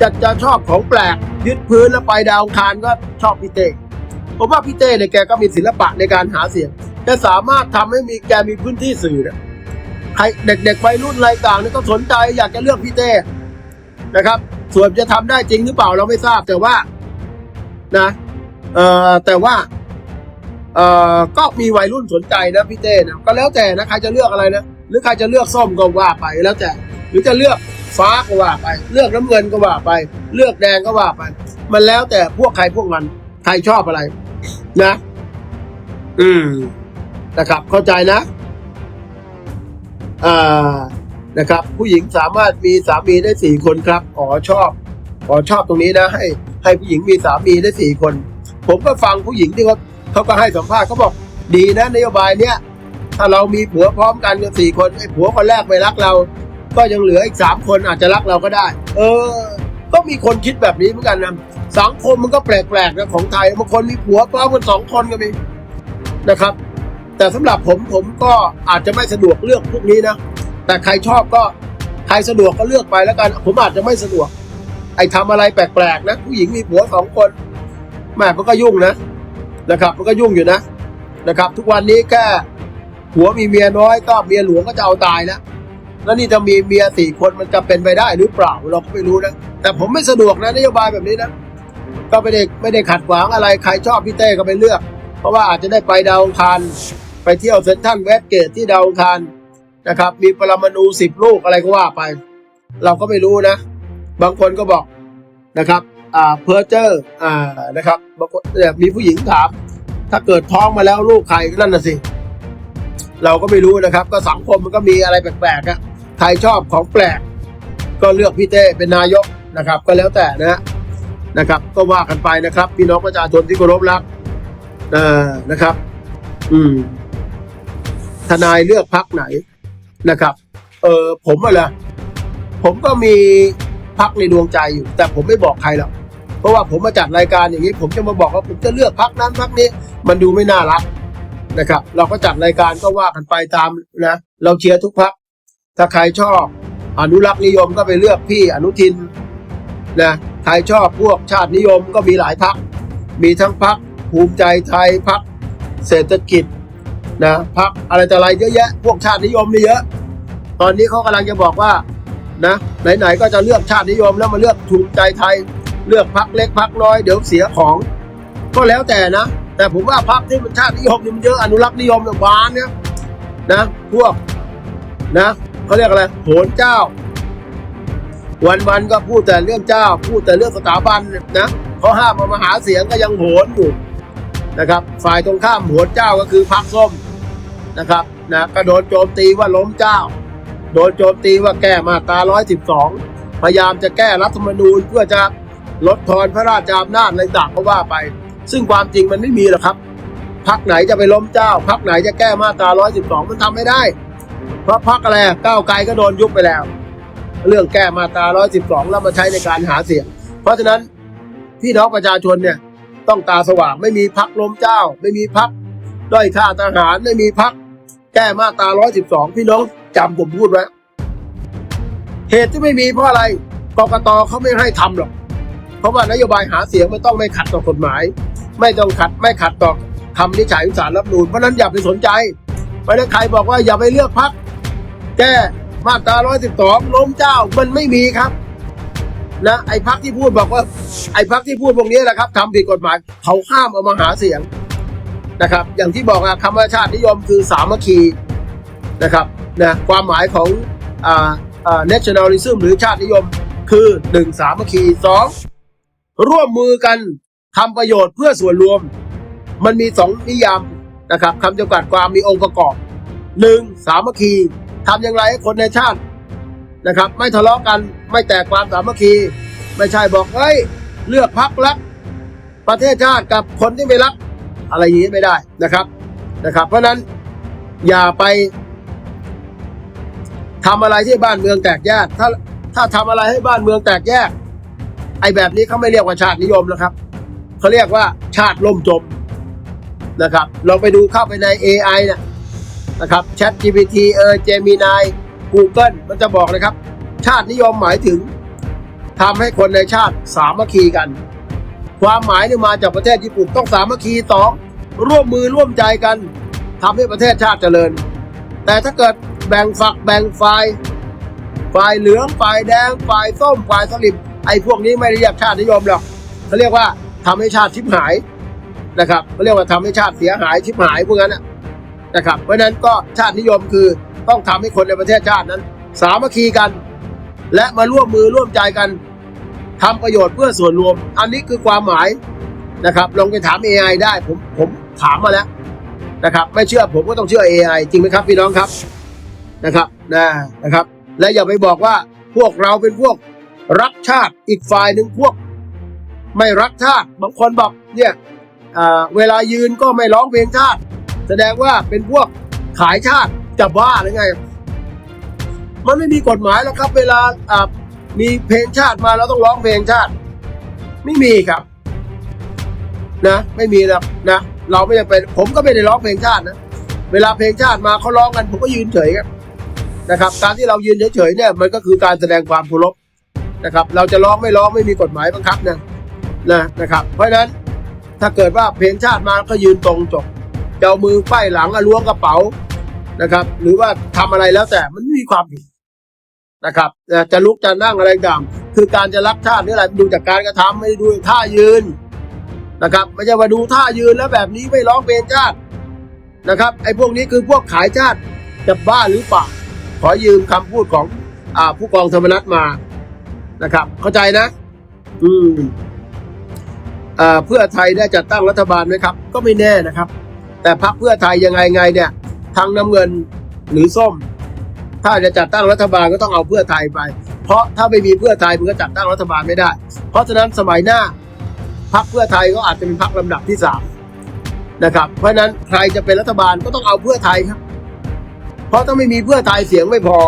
จะจะชอบของแปลกยึดพื้นแล้วไปดาวคารก็ชอบพี่เต้ผมว่าพี่เต้เนี่ยแกก็มีศิลปะในการหาเสียงแกสามารถทำให้มีแกมีพื้นที่สื่อเนี่ยใครเด็กๆวัยรุ่นอะไรต่างเนี่ยก็สนใจอยากจะเลือกพี่เต้นะครับ ส่วนจะทำได้จริงหรือเปล่าเราไม่ทราบแต่ว่านะเอ่อแต่ว่าเอ่อก็มีวัยรุ่นสนใจนะพี่เต้นะก็แล้วแต่นะใครจะเลือกอะไรนะหรือใครจะเลือกส้มก็ว่าไปแล้วแต่หรือจะเลือก ฟ้าก็ว่าไป เลือกน้ำเงินก็ว่าไป เลือกแดงก็ว่าไป มันแล้วแต่พวกใครพวกมันใครชอบอะไร นะ อืมนะครับ เข้าใจนะ อ่านะครับ ผู้หญิงสามารถมีสามีได้สี่คนครับอ๋อชอบอ๋อชอบตรงนี้นะ ให้ ให้ผู้หญิงมีสามีได้สี่คน ผมก็ฟังผู้หญิงที่เขาเขาก็ให้สัมภาษณ์เขาบอก ดีนะนโยบายเนี้ยถ้าเรามีผัวพร้อมกันกันสี่คนไอ้ผัวคนแรกไม่รักเรา ก็ยังเหลืออีกสามคนอาจจะรักเราก็ได้ เออ ก็มีคนคิดแบบนี้เหมือนกันนะสังคมมันก็แปลกๆนะของไทยบางคนมีผัวพร้อมกันสองคนก็มีนะครับ แต่สำหรับผมผมก็อาจจะไม่สะดวกเลือกพวกนี้นะแต่ใครชอบก็ใครสะดวกก็เลือกไปแล้วกัน ผมอาจจะไม่สะดวก ไอ้ทำอะไรแปลกๆนะผู้หญิงมีผัวสองคนแม่มันก็ยุ่งนะนะครับ มันก็ยุ่งอยู่นะนะครับ ทุกวันนี้แค่ผัวมีเมียน้อยก็เมียหลวงก็จะเอาตายแล้ว แล้วนี่จะมีเมียสี่คนมันจะเป็นไปได้หรือเปล่าเราก็ไม่รู้นะแต่ผมไม่สะดวกนะนโยบายแบบนี้นะก็ไม่ได้ไม่ได้ขัดขวางอะไรใครชอบพี่เต้ก็ไปเลือก เพราะว่าอาจจะได้ไปดาวังคารไปเที่ยวเซนทรัลเวสเกตที่ดาวังคารนะครับ มีปรมาณูสิบลูกอะไรก็ว่าไป เราก็ไม่รู้นะ บางคนก็บอกนะครับอ่าเพอร์เจอร์อ่านะครับบางคนมีผู้หญิงถาม ถ้าเกิดท้องมาแล้วลูกใครก็นั่นน่ะสิ เราก็ไม่รู้นะครับ ก็สังคมมันก็มีอะไรแปลกๆอะ ใครชอบของแปลก ก็เลือกพี่เต้เป็นนายกนะครับ ก็แล้วแต่นะนะครับ ก็ว่ากันไปนะครับ พี่น้องประชาชนที่เคารพรักเออนะครับ อืม ทนายเลือกพักไหนนะครับ เออผมอะเหรผมก็มีพักในดวงใจอยู่ แต่ผมไม่บอกใครหรอกเพราะว่าผมมาจัดรายการอย่างนี้ ผมจะมาบอกว่าผมจะเลือกพักนั้นพักนี้ มันดูไม่น่ารักนะครับ เราก็จัดรายการก็ว่ากันไปตามนะ เราเชียร์ทุกพัก ถ้าใครชอบอนุรักษ์นิยมก็ไปเลือกพี่อนุทินนะใครชอบพวกชาตินิยมก็มีหลายพัก มีทั้งพักภูมิใจไทยพักเศรษฐกิจนะพักอะไรแต่อะไรเยอะแยะ พวกชาตินิยมนี่เยอะ ตอนนี้เขากำลังจะบอกว่านะไหนๆก็จะเลือกชาตินิยมแล้วมาเลือกภูมิใจไทย เลือกพักเล็กพักน้อยเดี๋ยวเสียของ ก็แล้วแต่นะ แต่ผมว่าพักที่มันชาตินิยมนี่มันเยอะอนุรักษ์นิยมเนี่ยบานเนี่ยนะพวกนะ เขาเรียกอะไรโหนเจ้า วันๆก็พูดแต่เรื่องเจ้า พูดแต่เรื่องสถาบันนะเขาห้ามเอามาหาเสียงก็ยังโหนอยู่นะครับ ฝ่ายตรงข้ามโหนเจ้าก็คือพักส้มนะครับนะก็โดนโจมตีว่าล้มเจ้า โดนโจมตีว่าแก้มาตรา112 พยายามจะแก้รัฐธรรมนูญเพื่อจะลดทอนพระราชอำนาจอะไรต่างก็ว่าไป ซึ่งความจริงมันไม่มีหรอกครับพักไหนจะไปล้มเจ้าพักไหนจะแก้มาตรา112 มันทำไม่ได้ เพราะพักอะไรก้าวไกลก็โดนยุบไปแล้ว เรื่องแก้มาตรา 112 แล้วมาใช้ในการหาเสียง เพราะฉะนั้นพี่น้องประชาชนเนี่ยต้องตาสว่างไม่มีพักล้มเจ้า ไม่มีพักด้อยค่าทหารไม่มีพักแก้มาตรา 112 พี่น้องจำผมพูดไว้เหตุที่ไม่มีเพราะอะไรกกตเขาไม่ให้ทำหรอก เพราะว่านโยบายหาเสียงมันต้องไม่ขัดต่อกฎหมาย ไม่ต้องขัดไม่ขัดต่อคำนิจฉัยของศาลรัฐธรรมนูญเพราะฉะนั้นอย่าไปสนใจเพราะนั้นใครบอกว่าอย่าไปเลือกพัก แก้มาตรา112ล้มเจ้ามันไม่มีครับ นะไอ้พักที่พูดบอกว่า ไอ้พักที่พูดพวกนี้แหละครับทำผิดกฎหมาย เขาห้ามเอามาหาเสียงนะครับ อย่างที่บอกอะคำว่าชาตินิยมคือสามัคคีนะครับนะความหมายของอ่าอ่า nationalism หรือชาตินิยมคือหนึ่งสามัคคีสองร่วมมือกันทำประโยชน์เพื่อส่วนรวม มันมีสองนิยามนะครับคำจำกัดความมีองค์ประกอบหนึ่งสามัคคี ทำอย่างไรให้คนในชาตินะครับ ไม่ทะเลาะกันไม่แตกความสามัคคี ไม่ใช่บอกเฮ้ยเลือกพักรักประเทศชาติกับคนที่ไม่รัก อะไรอย่างนี้ไม่ได้นะครับนะครับ เพราะนั้นอย่าไปทำอะไรที่บ้านเมืองแตกแยก ถ้าถ้าทำอะไรให้บ้านเมืองแตกแยก ไอ้แบบนี้เขาไม่เรียกว่าชาตินิยมนะครับเขาเรียกว่าชาติล่มจมนะครับลองไปดูเข้าไปใน AI นะ นะครับ Chat GPT เออ Gemini Google มันจะบอกเลยครับ ชาตินิยมหมายถึงทำให้คนในชาติสามัคคีกัน ความหมายนี่มาจากประเทศญี่ปุ่นต้องสามัคคีสองร่วมมือร่วมใจกันทำให้ประเทศชาติเจริญ แต่ถ้าเกิดแบ่งฝักแบ่งฝ่ายฝ่ายเหลืองฝ่ายแดงฝ่ายส้มฝ่ายสลิมไอ้พวกนี้ไม่ได้เรียกชาตินิยมหรอกเขาเรียกว่าทำให้ชาติชิบหายนะครับเขาเรียกว่าทำให้ชาติเสียหายชิบหายพวกนั้น นะครับ เพราะฉะนั้นก็ชาตินิยมคือต้องทำให้คนในประเทศชาตินั้น สามัคคีกัน และมาร่วมมือร่วมใจกันทำประโยชน์เพื่อส่วนรวม อันนี้คือความหมายนะครับลองไปถาม AI ได้ผมผมถามมาแล้วนะครับ ไม่เชื่อผมก็ต้องเชื่อ AI จริงไหมครับพี่น้องครับนะครับนะนะครับ และอย่าไปบอกว่าพวกเราเป็นพวกรักชาติอีกฝ่ายหนึ่งพวก ไม่รักชาติบางคนบอกเนี่ยเวลายืนก็ไม่ร้องเพลงชาติ แสดงว่าเป็นพวกขายชาติจะบ้าหรือไง มันไม่มีกฎหมายแล้วครับ เวลาอ่ามีเพลงชาติมาเราต้องร้องเพลงชาติ ไม่มีครับ นะ ไม่มีหรอกนะ เราไม่จำเป็นผมก็ไม่ได้ร้องเพลงชาตินะเวลาเพลงชาติมาเขาร้องกัน ผมก็ยืนเฉยครับนะครับ การที่เรายืนเฉยๆเนี่ยมันก็คือการแสดงความเคารพนะครับ เราจะร้องไม่ร้องไม่มีกฎหมายบังคับนะนะนะครับ เพราะฉะนั้นถ้าเกิดว่าเพลงชาติมาก็ยืนตรงจบ จะเอามือไขว้หลังล้วงกระเป๋านะครับ หรือว่าทำอะไรแล้วแต่มันไม่มีความผิดนะครับจะลุกจะนั่งอะไรต่างคือการจะรักชาติหรืออะไรดูจากการกระทำไม่ได้ดูท่ายืนนะครับ ไม่ใช่ว่าดูท่ายืนแล้วแบบนี้ไม่ร้องเพลงชาตินะครับไอ้พวกนี้คือพวกขายชาติจะบ้าหรือเปล่าขอยืมคำพูดของอ่าผู้กองธรรมนัฐมานะครับ เข้าใจนะ อืมอ่าเพื่อไทยได้จัดตั้งรัฐบาลไหมครับ ก็ไม่แน่นะครับ แต่พรรคเพื่อไทยยังไงไงเนี่ยทางน้ำเงินหรือส้ม ถ้าจะจัดตั้งรัฐบาลก็ต้องเอาเพื่อไทยไป เพราะถ้าไม่มีเพื่อไทยมันก็จัดตั้งรัฐบาลไม่ได้ เพราะฉะนั้นสมัยหน้าพรรคเพื่อไทยก็อาจจะเป็นพรรคลำดับที่สามนะครับเพราะฉะนั้นใครจะเป็นรัฐบาลก็ต้องเอาเพื่อไทยครับ เพราะถ้าไม่มีเพื่อไทยเสียงไม่พอ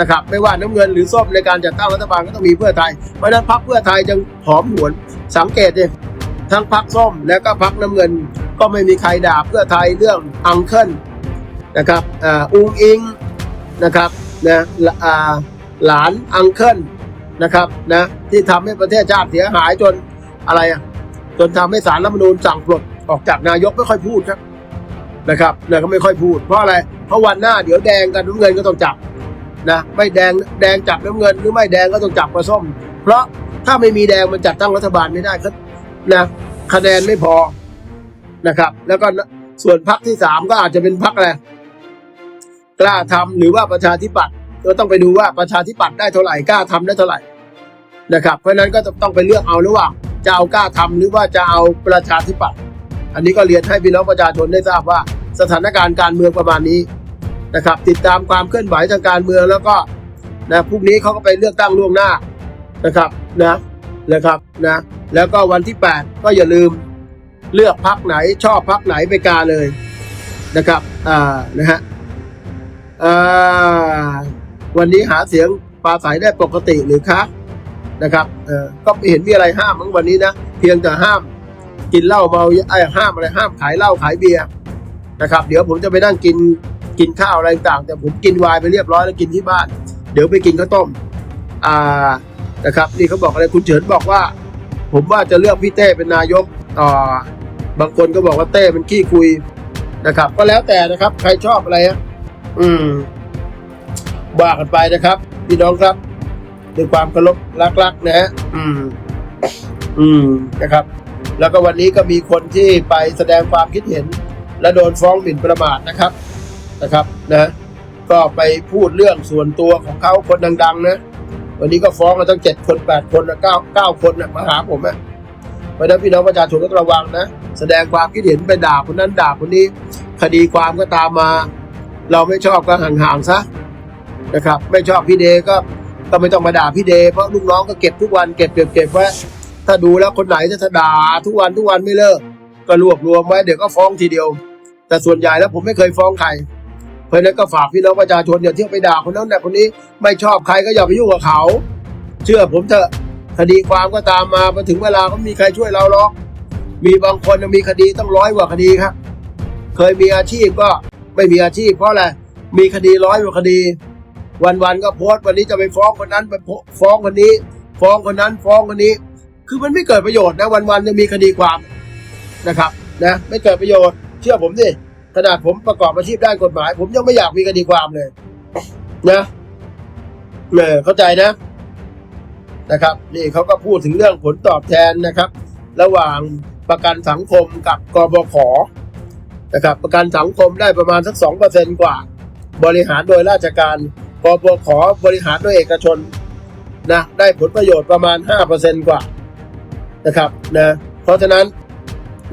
นะครับไม่ว่าน้ำเงินหรือส้มในการจัดตั้งรัฐบาลก็ต้องมีเพื่อไทย เพราะฉะนั้นพรรคเพื่อไทยจึงหอมหวนสังเกตเลยทั้งพรรคส้มและก็พรรคน้ำเงิน ก็ไม่มีใครด่าเพื่อไทยเรื่องอังเคิลนะครับอ่าอุงอิงนะครับนะหลานอังเคิลนะครับนะที่ทำให้ประเทศชาติเสียหายจนอะไรอะจนทำให้สารรัฐมนูญสั่งปลดออกจากนายกไม่ค่อยพูดครับนะครับเนะก็ไม่ค่อยพูด เพราะอะไรเพราะวันหน้าเดี๋ยวแดงกับน้ำเงินก็ต้องจับนะไม่แดงแดงจับน้ำเงินหรือไม่แดงก็ต้องจับปลาส้ม เพราะถ้าไม่มีแดงมันจัดตั้งรัฐบาลไม่ได้ก็นะคะแนนไม่พอ นะครับ แล้วก็ส่วนพรรคที่สามก็อาจจะเป็นพรรคอะไรกล้าทำหรือว่าประชาธิปัตย์ก็ต้องไปดูว่าประชาธิปัตย์ได้เท่าไหร่กล้าทำได้เท่าไหร่นะครับ เพราะฉะนั้นก็ต้องไปเลือกเอาระหว่างจะเอากล้าทำหรือว่าจะเอาประชาธิปัตย์อันนี้ก็เรียนให้พี่น้องประชาชนได้ทราบว่าสถานการณ์การเมืองประมาณนี้นะครับ ติดตามความเคลื่อนไหวทางการเมืองแล้วก็นะพรุ่งนี้เขาก็ไปเลือกตั้งล่วงหน้านะครับนะนะครับนะแล้วก็วันที่ 8 ก็อย่าลืม เลือกพักไหนชอบพักไหนไปกาเลยนะครับอ่านะฮะอ่าวันนี้หาเสียงปราศัยได้ปกติหรือคะนะครับเออก็ไม่เห็นมีอะไรห้ามมั้งวันนี้นะเพียงแต่ห้ามกินเหล้าเมาไอ้ห้ามอะไรห้ามขายเหล้าขายเบียร์นะครับ เดี๋ยวผมจะไปนั่งกินกินข้าวอะไรต่างแต่ผมกินวน์ไปเรียบร้อยแล้วกินที่บ้าน เดี๋ยวไปกินข้าวต้มอ่านะครับ นี่เขาบอกอะไรคุณเฉินบอกว่า ผมว่าจะเลือกพี่เต้เป็นนายกอ่า บางคนก็บอกว่าเต้เป็นขี้คุยนะครับ ก็แล้วแต่นะครับ ใครชอบอะไรฮะอืมว่ากันไปนะครับ พี่น้องครับด้วยความเคารพรักๆนะฮะอืม อืมนะครับ แล้วก็วันนี้ก็มีคนที่ไปแสดงความคิดเห็น และโดนฟ้องหมิ่นประมาทนะครับนะครับนะก็ไปพูดเรื่องส่วนตัวของเขาคนดัง ๆ นะ วันนี้ก็ฟ้องกันตั้งเจ็ดคนแปดคนนะเก้าเก้าคนนะมาหาผมนะ ราะนั้นพี่น้องประชาชนก็ต้องระวังนะ แสดงความคิดเห็นไปด่าคนนั้นด่าคนนี้ คดีความก็ตามมา เราไม่ชอบก็ห่างๆซะนะครับ ไม่ชอบพี่เดก็ก็ไม่ต้องมาด่าพี่เดเพราะลูกน้องก็เก็บทุกวันเก็บเก็บเก็บไว้ถ้าดูแล้วคนไหนจะด่าทุกวันทุกวันไม่เลิกก็รวบรวมไว้เดี๋ยวก็ฟ้องทีเดียว แต่ส่วนใหญ่แล้วผมไม่เคยฟ้องใครเพราะฉะนั้นก็ฝากพี่น้องประชาชนอย่าเที่ยวไปด่าคนนั้นแต่คนนี้ไม่ชอบใครก็อย่าไปยุ่งกับเขา เชื่อผมเถอะ คดีความก็ตามมาพอถึงเวลาก็มีใครช่วยเราหรอก มีบางคนมีคดีต้องร้อยกว่าคดีครับ เคยมีอาชีพก็ไม่มีอาชีพเพราะอะไร มีคดีร้อยกว่าคดี วันๆก็โพสต์วันนี้จะไปฟ้องคนนั้นไปฟ้องคนนี้ ฟ้องคนนั้นฟ้องคนนี้ คือมันไม่เกิดประโยชน์นะวันๆจะมีคดีความนะครับนะไม่เกิดประโยชน์เชื่อผมสิขนาดผมประกอบอาชีพด้านกฎหมาย ผมยังไม่อยากมีคดีความเลย นะเออเข้าใจนะ นะครับนี่เขาก็พูดถึงเรื่องผลตอบแทนนะครับ ระหว่างประกันสังคมกับกบขนะครับประกันสังคมได้ประมาณสักสองเปอร์เซนกว่า บริหารโดยราชการกบขบริหารโดยเอกชนนะได้ผลประโยชน์ประมาณห้าเปอร์เซนกว่านะครับนะเพราะฉะนั้น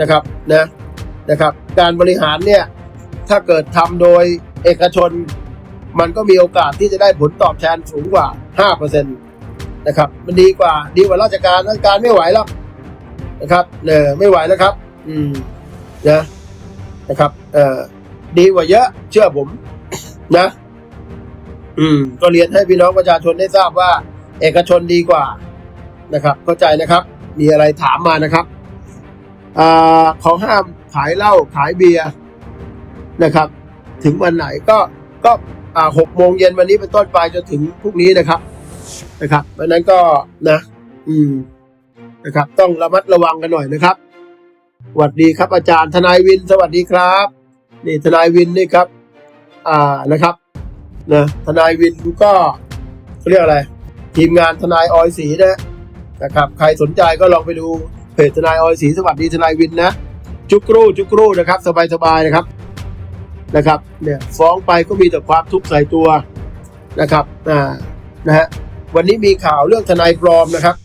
นะครับนะนะครับ การบริหารเนี่ยถ้าเกิดทำโดยเอกชน มันก็มีโอกาสที่จะได้ผลตอบแทนสูงกว่าห้าเปอร์เซ็นต นะครับ มันดีกว่าดีกว่าราชการราชการไม่ไหวแล้วนะครับเนี่ยไม่ไหวแล้วครับ อืมนะนะครับ เอ่อดีกว่าเยอะ เชื่อผม นะ อืม ก็เรียนให้พี่น้องประชาชนได้ทราบว่า เอกชนดีกว่านะครับ เข้าใจนะครับ มีอะไรถามมานะครับอ่าเขาห้ามขายเหล้าขายเบียร์นะครับ ถึงวันไหนก็ก็อ่าหกโมงเย็นวันนี้เป็นต้นไปจนถึงพรุ่งนี้นะครับ นะครับเพราะนั้นก็นะ อืมนะครับ ต้องระมัดระวังกันหน่อยนะครับสวัสดีครับ อาจารย์ทนายวิน สวัสดีครับ นี่ทนายวินนี่ครับ อ่านะครับนะทนายวินก็เรียกอะไร ทีมงานทนายออยศรีนะนะครับ ใครสนใจก็ลองไปดูเพจทนายออยศรีสวัสดีทนายวินนะจุกรูจุกรูนะครับสบายสบายๆนะครับนะครับเนี่ยฟ้องไปก็มีแต่ความทุกข์ใส่ตัวนะครับอ่านะฮะ วันนี้มีข่าวเรื่องทนายปลอมนะครับ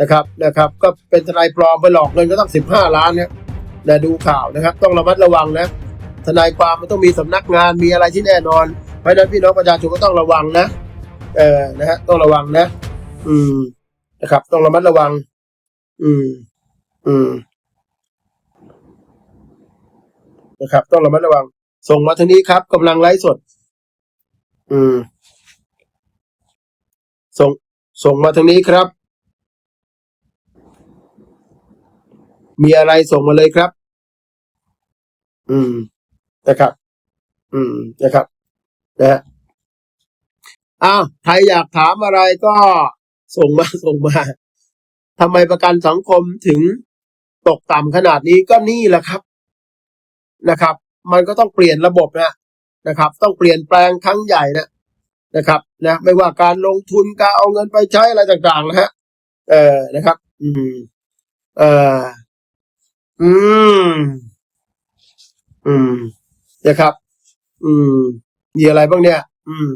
นะครับนะครับ ก็เป็นทนายปลอมไปหลอกเงินก็ต้องสิบห้าล้านเนี่ยนะดูข่าวนะครับ ต้องระมัดระวังนะทนายความมันต้องมีสำนักงานมีอะไรที่แน่นอน เพราะนั้นพี่น้องประชาชนก็ต้องระวังนะเออนะฮะต้องระวังนะ อืมนะครับ ต้องระมัดระวัง อืม อืมนะครับ ต้องระมัดระวัง ส่งมาทางนี้ครับกำลังไลฟ์สด อืม ส่งส่งมาทางนี้ครับ มีอะไรส่งมาเลยครับ อืมนะครับ อืมนะครับนะฮะอ้าวใครอยากถามอะไรก็ส่งมาส่งมาทำไมประกันสังคมถึงตกต่ำขนาดนี้ก็นี่แหละครับนะครับ มันก็ต้องเปลี่ยนระบบนะนะครับ ต้องเปลี่ยนแปลงครั้งใหญ่นะ นะครับนะไม่ว่าการลงทุนการเอาเงินไปใช้อะไรต่างๆนะฮะเออนะครับ อืม เอออืม อืมนะครับ อืม มีอะไรบ้างเนี่ย อืม